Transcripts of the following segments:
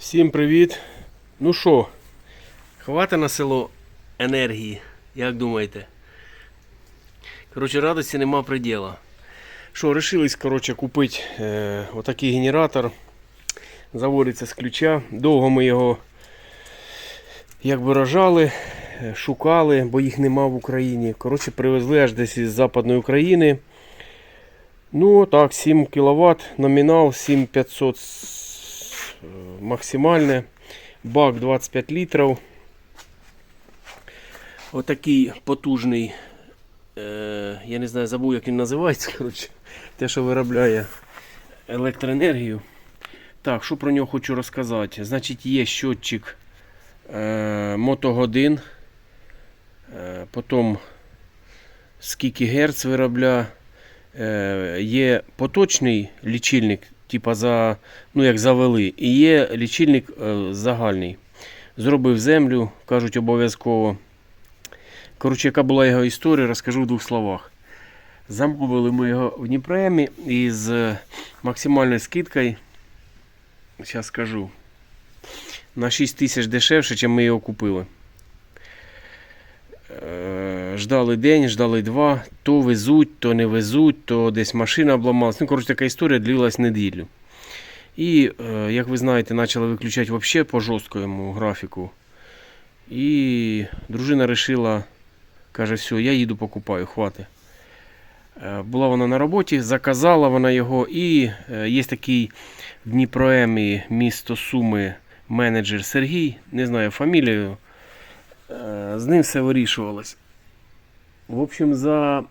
Всім привіт. Ну що, хвата на село енергії, як думаєте? Коротше, радості нема приділа. Що, решились, коротше, купити е, отакий генератор. Заводиться з ключа. Довго ми його якби рожали, е, шукали, бо їх нема в Україні. Коротше, привезли аж десь із Западної України. Ну, так, 7 кВт, номінал 7500 с- е, максимальне. Бак 25 літрів. Отакий потужний. Е, я не знаю, забув, як він називається. Коротше, те, що виробляє електроенергію. Так, що про нього хочу розказати. Значить, є щотчик е, мотогодин. Е, потім скільки герц виробляє. Е, є поточний лічильник, типа за, ну як завели, і є лічильник е, загальний. Зробив землю, кажуть, обов'язково. Коротше, яка була його історія, розкажу в двох словах. Замовили ми його в Дніпремі із е, максимальною скидкою. Зараз скажу. На 6 тисяч дешевше, ніж ми його купили. Ждали день, ждали два. То везуть, то не везуть, то десь машина обламалась. Ну, коротше, така історія длилась неділю. І, е, як ви знаєте, почали виключати взагалі по жорсткому графіку. І дружина вирішила, каже, все, я їду покупаю, хватить. Е, Була вона на роботі, заказала вона його, і е, є такий в Дніпроемі місто Суми менеджер Сергій, не знаю фамілію. З ним все вирішувалось. В общем, за,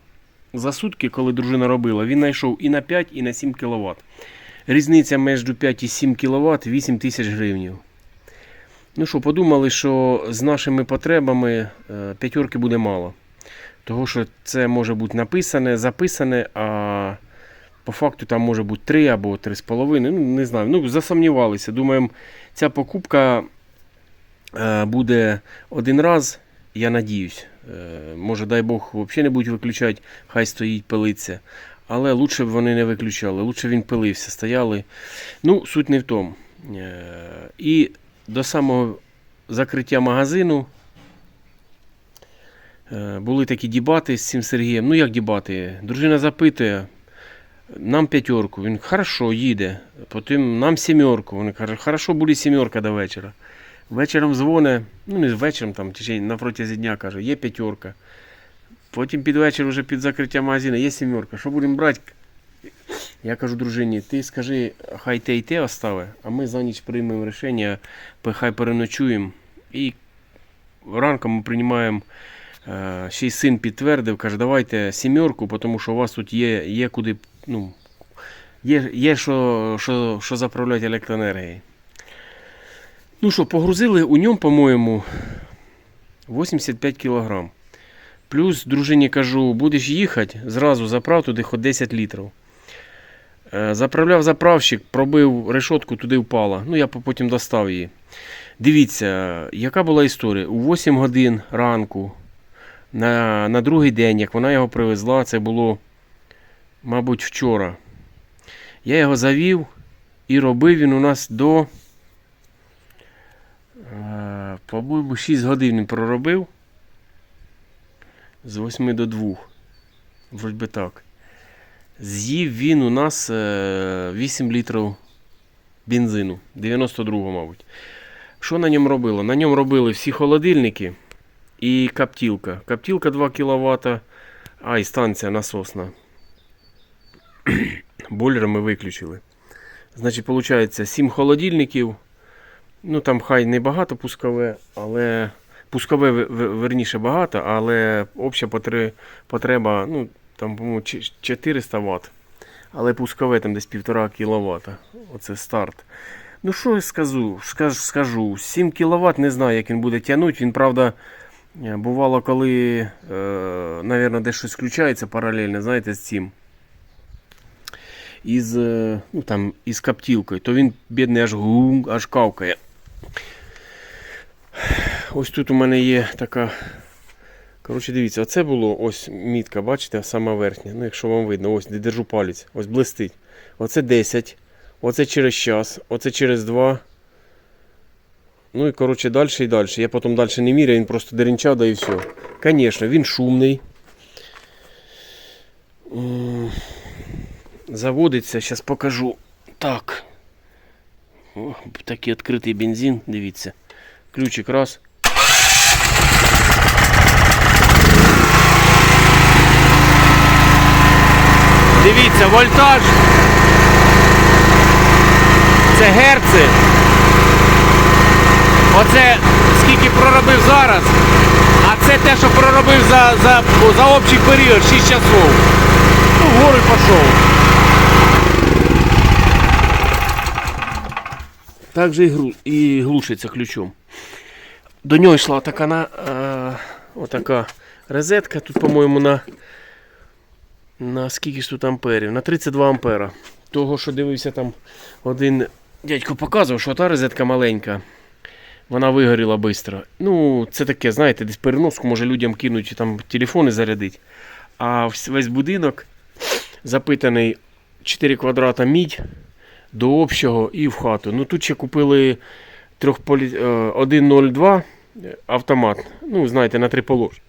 за сутки, коли дружина робила, він знайшов і на 5, і на 7 кВт. Різниця між 5 і 7 кВт 8 тисяч гривень. Ну що, подумали, що з нашими потребами е, п'ятерки буде мало. Того, що це може бути написане, записане, а по факту там може бути 3 або 3,5. Ну, не знаю. Ну, засумнівалися. Думаємо, ця покупка е, буде один раз, я надіюсь. Е, може, дай Бог, взагалі не будуть виключати, хай стоїть, пилиться. Але лучше б вони не виключали, лучше він пилився, стояли. Ну, суть не в тому. Е, І до самого закриття магазину е, були такі дебати з цим Сергієм. Ну, як дебати? Дружина запитує, нам п'ятерку. Він хорошо їде. Потім нам сімерку. Він каже, хорошо буде сімерка до вечора. Вечором дзвоне, ну не вечором, там, в на протязі дня каже, є п'ятерка. Потім під вечір, вже під закриття магазину, є сімерка. Що будемо брати? Я кажу дружині, ти скажи, хай те і те остави, а ми за ніч приймемо рішення, хай переночуємо. І ранком ми приймаємо. е, Ще й син підтвердив, каже, давайте сімерку, тому що у вас тут є, є куди, ну, є, є що, що, що заправляти електроенергією. Ну що, погрузили у ньому, по-моєму, 85 кг. Плюс дружині кажу, будеш їхати, зразу заправ туди хоч 10 літрів. Е, Заправляв заправщик, пробив решетку, туди впала. Ну, я потім достав її. Дивіться, яка була історія. У 8 годин ранку, на, на другий день, як вона його привезла, це було, мабуть, вчора. Я його завів і робив він у нас до. Е, По-моєму, 6 годин проробив. З 8 до 2. Вроді би так. З'їв він у нас е, 8 літрів бензину. 92-го, мабуть. Що на ньому робило? На ньому робили всі холодильники і коптілка. Коптілка 2 кВт, а і станція насосна. Бойлер ми виключили. Значить, виходить 7 холодильників. Ну там хай не багато пускове, але пускове верніше багато, але обща потреба, ну, там, по-моєму, 400 Вт. Але пускове там десь 1,5 кВт. Оце старт. Ну, що я скажу? Скаж- Скажу, 7 кВт не знаю, як він буде тягнути. Він, правда, е, бувало, коли, е, навірно, десь щось включається паралельно, знаєте, з цим. Із, е, ну, там, із коптілкою, то він, бідний, аж гум, аж кавкає. Ось тут у мене є така. Коротше, дивіться, оце було ось мітка, бачите, сама верхня. Ну, якщо вам видно, ось де держу палець, ось блистить. Оце 10, оце через час, оце через 2, Ну і коротше далі і далі. Я потім далі не міряю, він просто деренчав, да і все. Звісно, він шумний. Заводиться, зараз покажу. Так. О, такий відкритий бензин, дивіться. Ключик раз. Дивіться, вольтаж. Це герци. Оце скільки проробив зараз, а це те, що проробив за, за, за общий період 6 часов. Ну, вгору й пішов. Так же і, гру, і глушиться ключом. До нього йшла така на, е, отака розетка. Тут, по-моєму, на, на скільки ж тут амперів? На 32 ампера. Того, що дивився там один дядько показував, що та розетка маленька. Вона вигоріла швидко. Ну, це таке, знаєте, десь переноску може людям кинуть там телефони зарядити. А весь будинок запитаний 4 квадрата мідь до общого і в хату. Ну тут ще купили трьохполі... е, 1.02 автомат. Ну, знаєте, на три положення.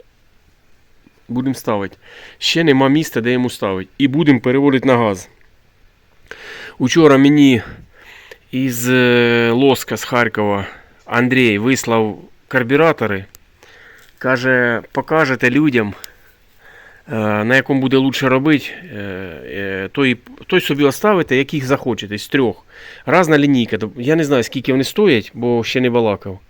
Будемо ставити. Ще нема місця, де йому ставити. І будемо переводити на газ. Учора мені із е, Лоска з Харкова Андрій вислав карбюратори. Каже, покажете людям, е, на якому буде лучше робити, е, той, той собі оставите, яких захочете, з трьох. Разна лінійка. Я не знаю, скільки вони стоять, бо ще не балакав.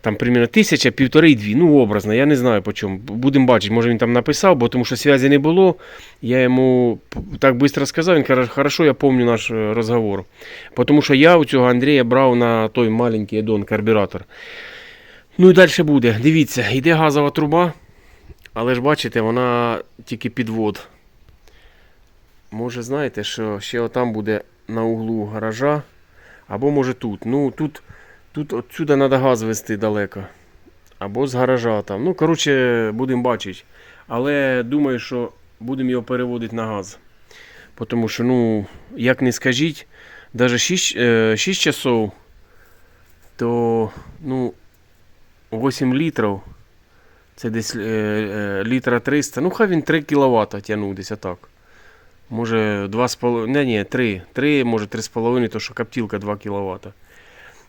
Там примерно тисяча, півтори, дві. Ну, образно, я не знаю по чому. Будемо бачити, може він там написав, бо тому що зв'язі не було. Я йому так швидко сказав, він каже, хорошо, я пам'ятаю наш е, розговор. Тому що я у цього Андрія брав на той маленький едон карбюратор. Ну і далі буде. Дивіться, йде газова труба, але ж бачите, вона тільки підвод. Може, знаєте, що ще отам буде на углу гаража, або може тут. Ну, тут, тут отсюди треба газ вести далеко. Або з гаража там. Ну, коротше, будемо бачити. Але думаю, що будемо його переводити на газ. Тому що, ну, як не скажіть, навіть 6, е, 6 часов, то ну, 8 літрів. Це десь е, е, літра 300. Ну, хай він 3 кВт тягнув десь отак. Може 2,5, не, ні, 3, 3, може 3,5, то що коптілка 2 кВт.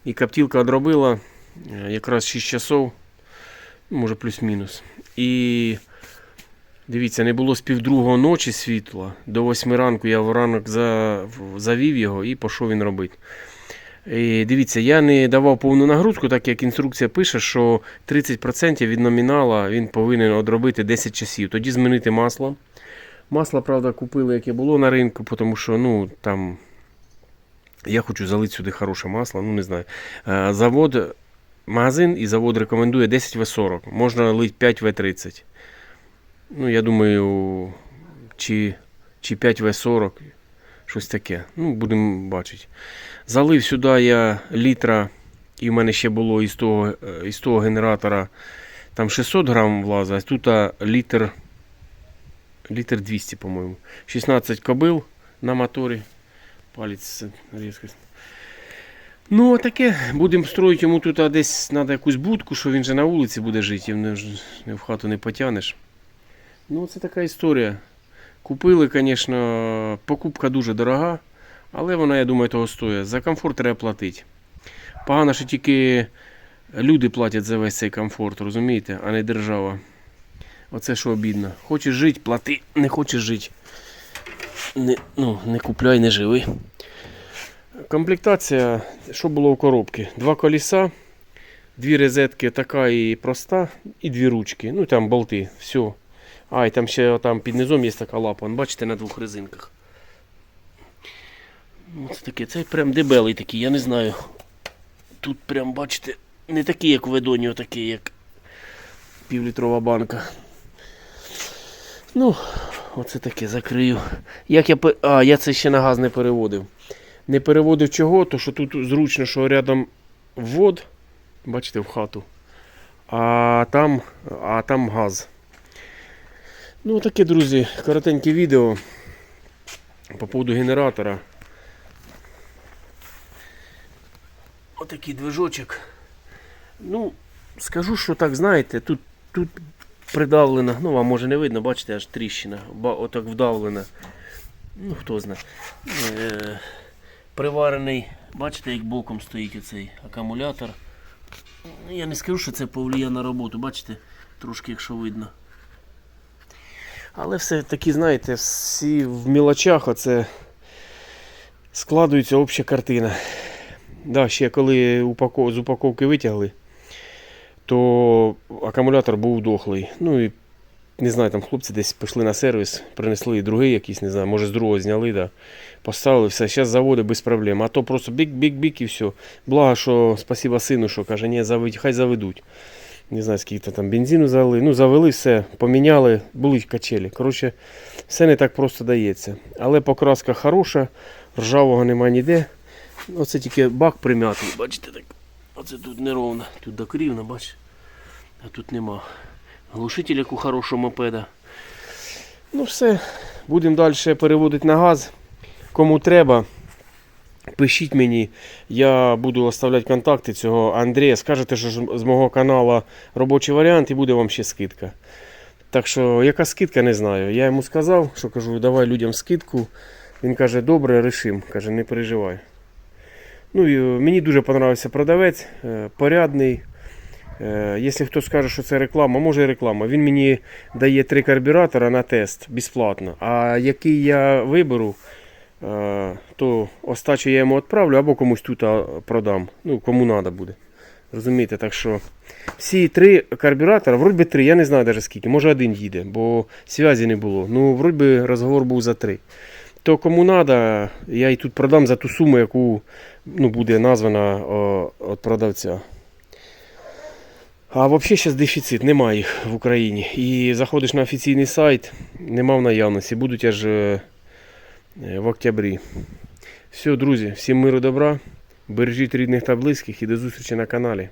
І коптілка одробила е, якраз 6 часов, може плюс-мінус. І дивіться, не було з півдругого ночі світла. До 8 ранку я в ранок завів його і пішов він робити. І дивіться, я не давав повну нагрузку, так як інструкція пише, що 30% від номінала він повинен одробити 10 часів. Тоді змінити масло. Масло, правда, купили, яке було на ринку, тому що ну, там я хочу залити сюди хороше масло, ну не знаю. Е, Завод, магазин і завод рекомендує 10 В40. Можна лити 5 В30. Ну, я думаю, чи, чи 5 В40, щось таке. Ну, будемо бачити. Залив сюди я літра, і в мене ще було із того, е, із того генератора там 600 грам влаза, а тут літр, літр 200, по-моєму. 16 кобил на моторі. Палець різкость. Ну, таке. Будемо строїти йому тут а, десь треба якусь будку, що він же на вулиці буде жити, і в хату не потягнеш. Ну, це така історія. Купили, звісно, покупка дуже дорога. Але вона, я думаю, того стоїть. За комфорт треба платити. Погано, що тільки люди платять за весь цей комфорт, розумієте, а не держава. Оце що обідно. Хочеш жити, плати, не хочеш жити. Не, ну, не купляй, не живи. Комплектація, що було у коробці? Два колеса, дві розетки така і проста, і дві ручки. Ну там болти, все. А, і там ще там під низом є така лапа. Бачите, на двох резинках. Ну, Це таке, це прям дебелий такий, я не знаю. Тут прям, бачите, не такий, як в Ведоні, а такий, як півлітрова банка. Ну, оце таке закрию. Як я, а, я це ще на газ не переводив. Не переводив чого, то що тут зручно, що рядом ввод, бачите, в хату. А там, а там газ. Ну, таке, друзі, коротеньке відео по поводу генератора. Отакий движочок. Ну, скажу, що так, знаєте, тут, тут придавлена, ну вам може не видно, бачите, аж тріщина, ба- отак вдавлена. Ну, хто знає. Е, приварений, бачите, як боком стоїть оцей акумулятор. Я не скажу, що це повлияє на роботу, бачите, трошки якщо видно. Але все-таки, знаєте, всі в мілочах оце складується обща картина. Да, ще коли з упаковки витягли, то акумулятор був дохлий. Ну і не знаю, там хлопці десь пішли на сервіс, принесли другий якийсь, не знаю, може з другого зняли, да. поставили все. Зараз заводи без проблем. А то просто бік-бік-бік і все. Благо, що спасіба сину, що каже, ні, заведь, хай заведуть. Не знаю, скільки там бензину залили. Ну, завели все, поміняли, були качелі. Коротше, все не так просто дається. Але покраска хороша, ржавого немає ніде. Оце тільки бак прим'ятий, бачите так. Оце тут неровно, тут докрівно, бачите. А тут нема. Глушитель, як у хорошого мопеда. Ну все, будемо далі переводити на газ. Кому треба, пишіть мені. Я буду оставляти контакти цього Андрія. Скажете, що з мого каналу робочий варіант і буде вам ще скидка. Так що, яка скидка, не знаю. Я йому сказав, що кажу, давай людям скидку. Він каже, добре, рішим. Каже, не переживай. Ну е, мені дуже понравився продавець, е, порядний. Е, Якщо хтось скаже, що це реклама, може і реклама. Він мені дає три карбюратора на тест безплатно. А який я виберу, то остачу я йому відправлю або комусь тут продам. Ну, кому треба буде. Розумієте, так що всі три карбюратора, вроді три, я не знаю навіть скільки, може один їде, бо зв'язі не було. Ну, вроді розговор був за три. То кому треба, я і тут продам за ту суму, яку ну, буде названа від продавця. А взагалі зараз дефіцит, немає їх в Україні. І заходиш на офіційний сайт, нема в наявності, будуть аж е, в октябрі. Все, друзі, всім миру добра, бережіть рідних та близьких і до зустрічі на каналі.